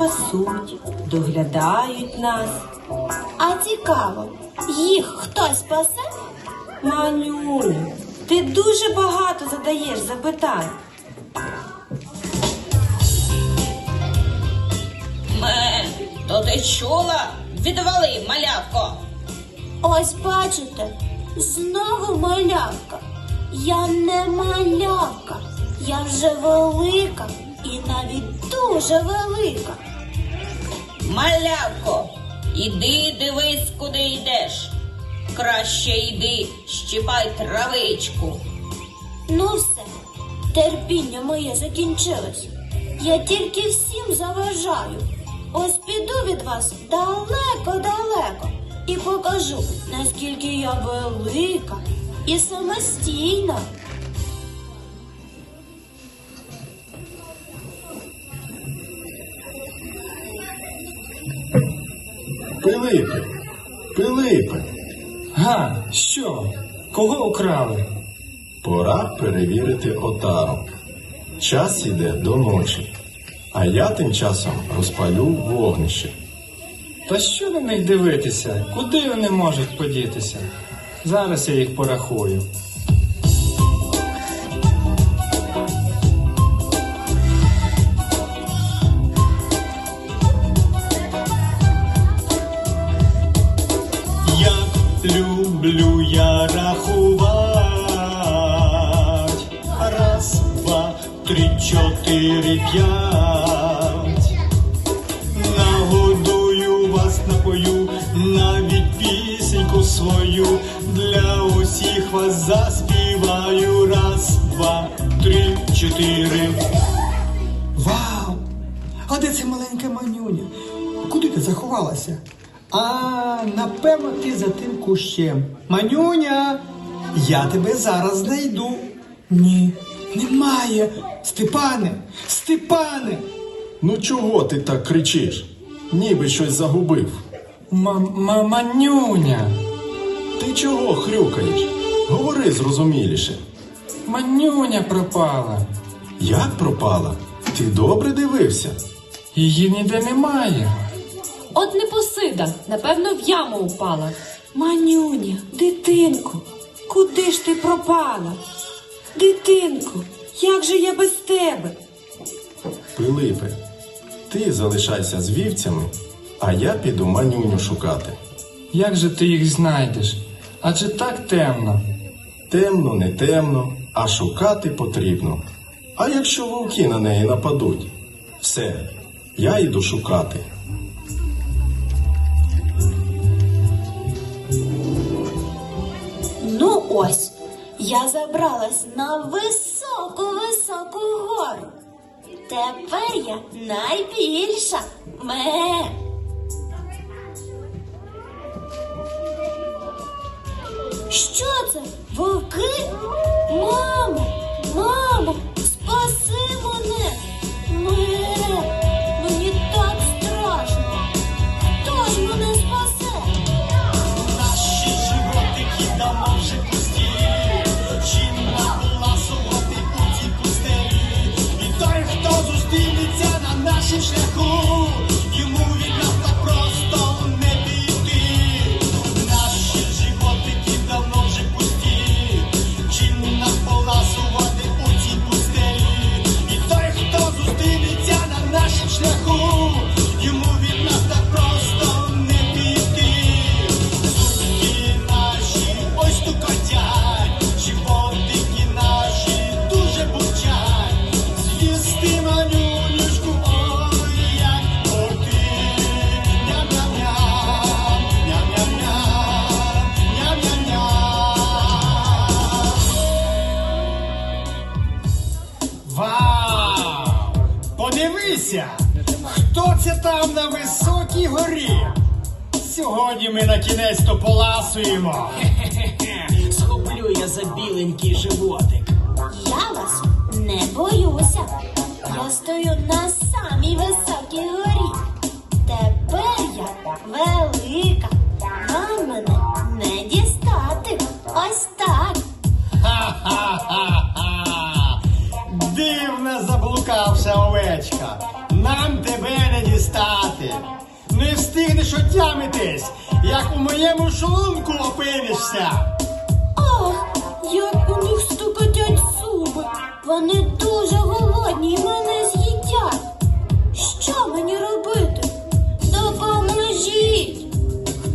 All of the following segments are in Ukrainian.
пасуть, доглядають нас. А цікаво, їх хтось спасе? Манюню, ти дуже багато задаєш запитань. Ме, то ти чула? Відвали, малявко. Ось бачите, знову малявка. Я не малявка, я вже велика і навіть дуже велика. Малявко, іди дивись, куди йдеш. Краще йди, щіпай травичку. Ну все, терпіння моє закінчилось. Я тільки всім заважаю. Ось піду від вас далеко-далеко і покажу, наскільки я велика і самостійна. Пилипе, Пилипе, Га, що? Кого украли? пора перевірити отару. Час іде до ночі, а я тим часом розпалю вогнище. Та що на них дивитися? Куди вони можуть подітися? Зараз я їх порахую. Три, чотири, п'ять. Нагодую вас напою, навіть пісеньку свою для усіх вас заспіваю. Раз, два, три, чотири. Вау! А де ця маленька манюня? Куди ти заховалася? А, напевно, ти за тим кущем. Манюня, я тебе зараз знайду. Ні, немає. Степане, Степане. Ну чого ти так кричиш? Ніби щось загубив. Манюня, Ти чого хрюкаєш? Говори зрозуміліше. манюня пропала. Як пропала? Ти добре дивився? Її ніде немає. От непосида, напевно, в яму упала. Манюня, дитинко, куди ж ти пропала? Дитинко, як же я без тебе? Пилипе, ти залишайся з вівцями, а я піду манюню шукати. Як же ти їх знайдеш? Адже так темно. Темно, не темно, а шукати потрібно. А якщо вовки на неї нападуть? Все, я йду шукати. Ну ось, я забралась на високу-високу гору. Тепер я найбільша. Ме. Що це? Вовки? Там на високій горі? Сьогодні ми на кінець то поласуємо. Хе-хе-хе. Схоплю я за біленький животик. Я вас не боюся. Я стою на самій високій горі. Тепер я велика. Вам мене не дістати. Ось так. Ха-ха-ха! Дістати. Не встигнеш отямитись, як у моєму шлунку опинишся. Ах, як у них стукотять зуби. Вони дуже голодні і мене з'їдять. Що мені робити? Допоможіть!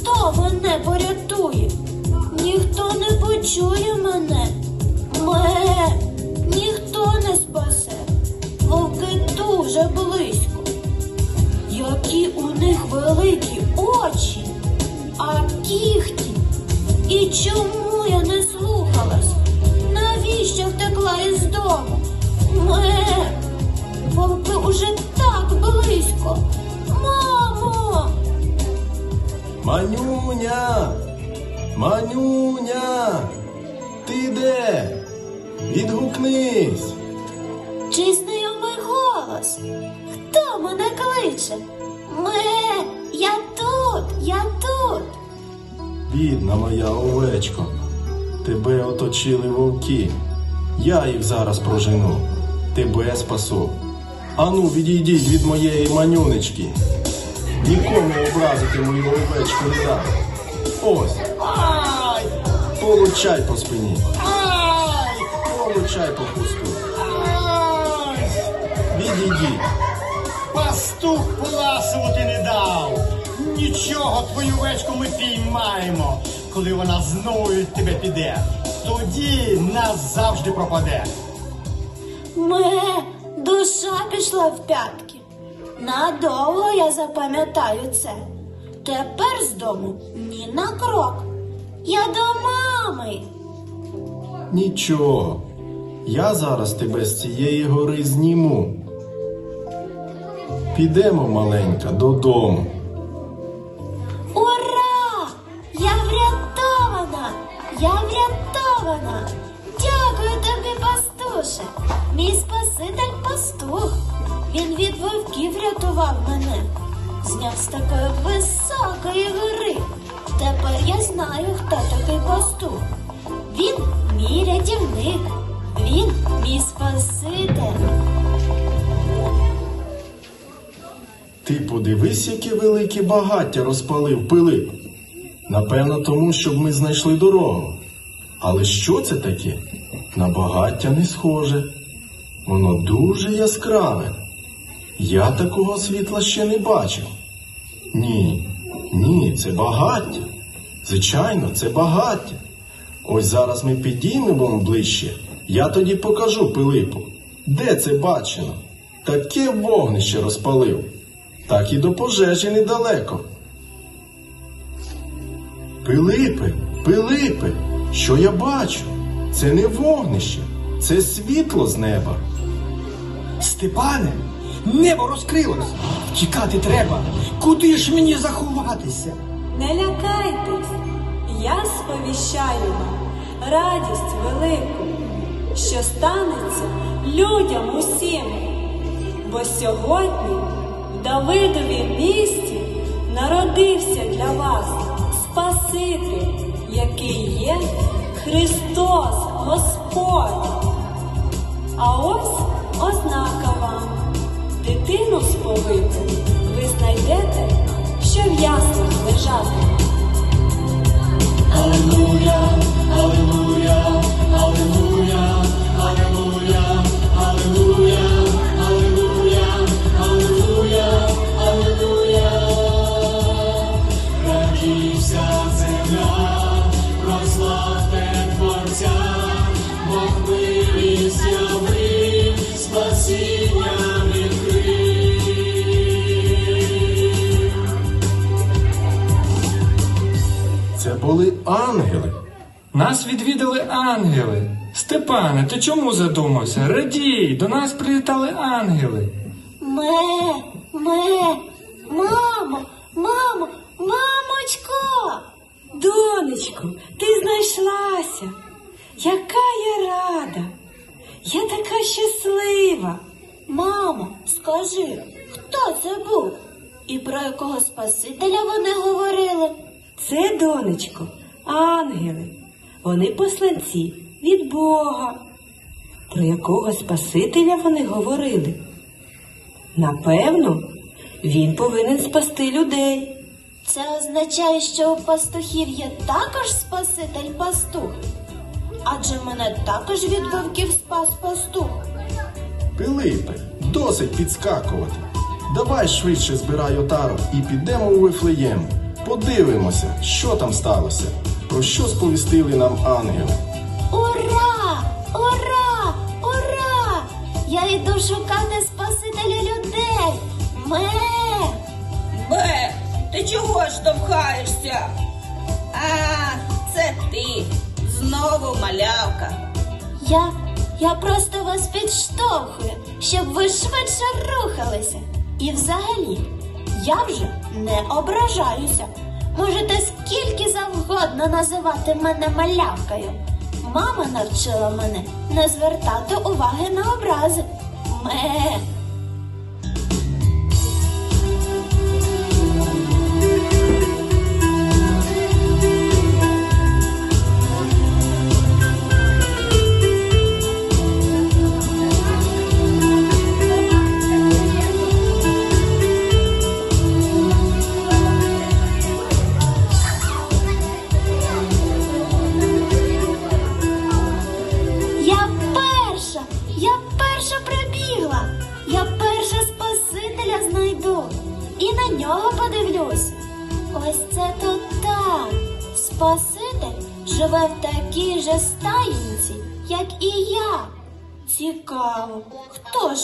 Хто мене порятує? Ніхто не почує мене. Ме, великі очі, а кіхті. І чому я не слухалась? Навіщо втекла із дому? Ме, вовки уже так близько. Мамо! Манюня! Манюня! Ти де? Відгукнись! Чи знайомий голос? Хто мене кличе? Ме, я тут, я тут. Бідна моя овечко, тебе оточили вовки. Я їх зараз прожену, тебе спасу. Ану, відійдіть від моєї манюнечки. Нікому образити мою овечку не дам. Ось, Ай! получай по спині, Ай! получай по. Ай! Відійдіть. Пастух поласувати не дав. Нічого, твою вечку ми піймаємо, коли вона знову від тебе піде. Тоді нас завжди пропаде. Ме, душа пішла в п'ятки. Надовго я запам'ятаю це. Тепер з дому ні на крок. Я до мами. Нічого. Я зараз тебе з цієї гори зніму. Підемо, маленька, додому. Ура! Я врятована! Я врятована! Дякую тобі, пастуше! Мій спаситель пастух. Він від вовків врятував мене. Зняв з такої високої гори. Тепер я знаю, хто такий пастух. Він мій рятівник. Він мій спаситель. Ти подивись, яке велике багаття розпалив Пилип. Напевно, тому, щоб ми знайшли дорогу. Але що це таке? На багаття не схоже. Воно дуже яскраве. Я такого світла ще не бачив. Ні, ні, це багаття. Звичайно, це багаття. Ось зараз ми підіймемо ближче. Я тоді покажу Пилипу, де це бачено. Таке вогнище розпалив. Так і до пожежі недалеко. Пилипе, Пилипе, що я бачу? Це не вогнище, це світло з неба. Степане, небо розкрилось. Тікати треба. Куди ж мені заховатися? Не лякайтесь, я сповіщаю вам радість велику, що станеться людям усім. Бо сьогодні Давидові місті народився для вас Спаситель, який є Христос Господь. А ось ознака вам. Дитину сповиту ви знайдете, що в яслах лежати. Це Нас відвідали ангели. Степане, ти чому задумався? Радій, до нас прилітали ангели. Ме, ме, мамо, мамо, мамочко. Донечко, ти знайшлася. Яка я рада. Я така щаслива. Мамо, скажи, хто це був? І про якого Спасителя вони говорили? Це, донечко, ангели. Вони посланці від Бога. Про якого Спасителя вони говорили? Напевно, Він повинен спасти людей. Це означає, що у пастухів є також спаситель пастух. Адже мене також від вовків спас пастух. Пилипе, досить підскакувати. Давай швидше збирай отару і підемо у Вифлеєм. Подивимося, що там сталося. Про що сповістили нам ангели. Ура! Ура! Ура! Я йду шукати спасителя людей. Ме! Бе, ти чого ж довхаєшся? А, це ти. Знову малявка. Я, я просто вас підштовхую, щоб ви швидше рухалися. І взагалі, я вже не ображаюся. Можете скільки завгодно називати мене малявкою. Мама навчила мене не звертати уваги на образи. Ме.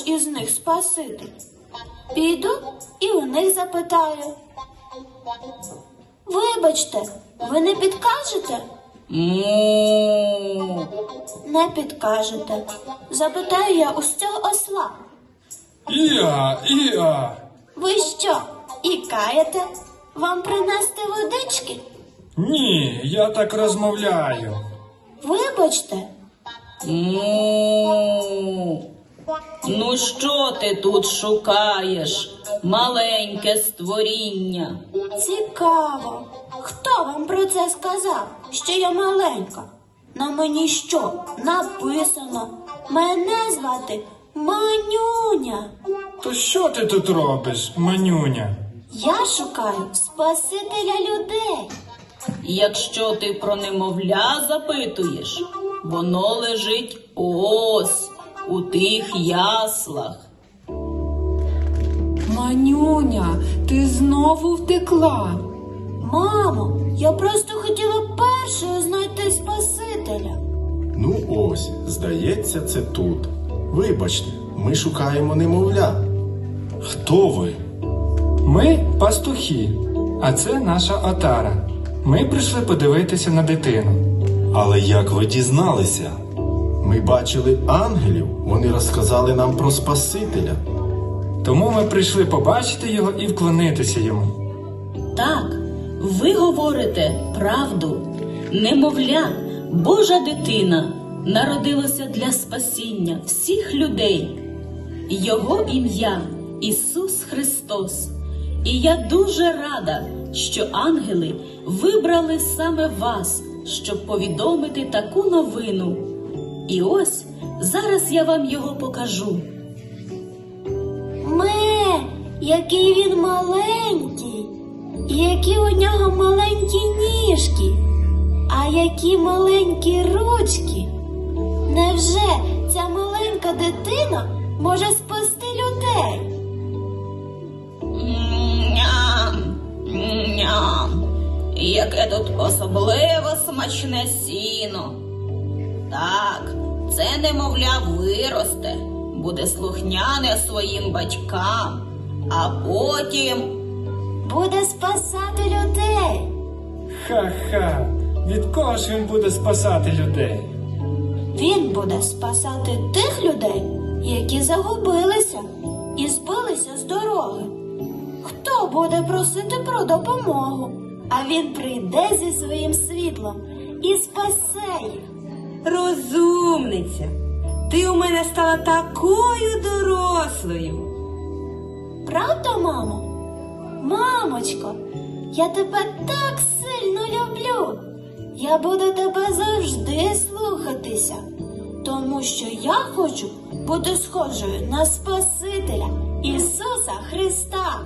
Ж із них Спаситель? Піду і у них запитаю. Вибачте, ви не підкажете? Му. Не підкажете. Запитаю я ось цього осла. Іа, іа. Ви що, і каєте? Вам принести водички? Ні, я так розмовляю. Вибачте, Му. Ну що ти тут шукаєш, маленьке створіння? цікаво. Хто вам про це сказав, що я маленька? На мені що написано? Мене звати Манюня. То що ти тут робиш, манюня? Я шукаю Спасителя людей. Якщо ти про немовля запитуєш, воно лежить ось у тих яслах. Манюня, ти знову втекла. Мамо, я просто хотіла першою знайти Спасителя. Ну ось, здається, це тут. Вибачте, ми шукаємо немовля. Хто ви? Ми пастухи, а це наша отара. Ми прийшли подивитися на дитину. Але як ви дізналися? Ми бачили ангелів, вони розказали нам про Спасителя. Тому ми прийшли побачити його і вклонитися йому. Так, ви говорите правду. Немовля, Божа дитина народилося для спасіння всіх людей. Його ім'я Ісус Христос. І я дуже рада, що ангели вибрали саме вас, щоб повідомити таку новину. І ось зараз я вам його покажу. Ме, який він маленький, які у нього маленькі ніжки, а які маленькі ручки. Невже ця маленька дитина може спасти людей? Ням, ням. Яке тут особливо смачне сіно. Так, це немовля виросте, буде слухняне своїм батькам, а потім Буде спасати людей. Ха-ха. Від кого ж він буде спасати людей? Він буде спасати тих людей, які загубилися і збилися з дороги. Хто буде просити про допомогу, а він прийде зі своїм світлом і спасе їх. Розумниця, ти у мене стала такою дорослою. Правда, мамо? Мамочко, я тебе так сильно люблю. Я буду тебе завжди слухатися, тому що я хочу бути схожою на Спасителя Ісуса Христа.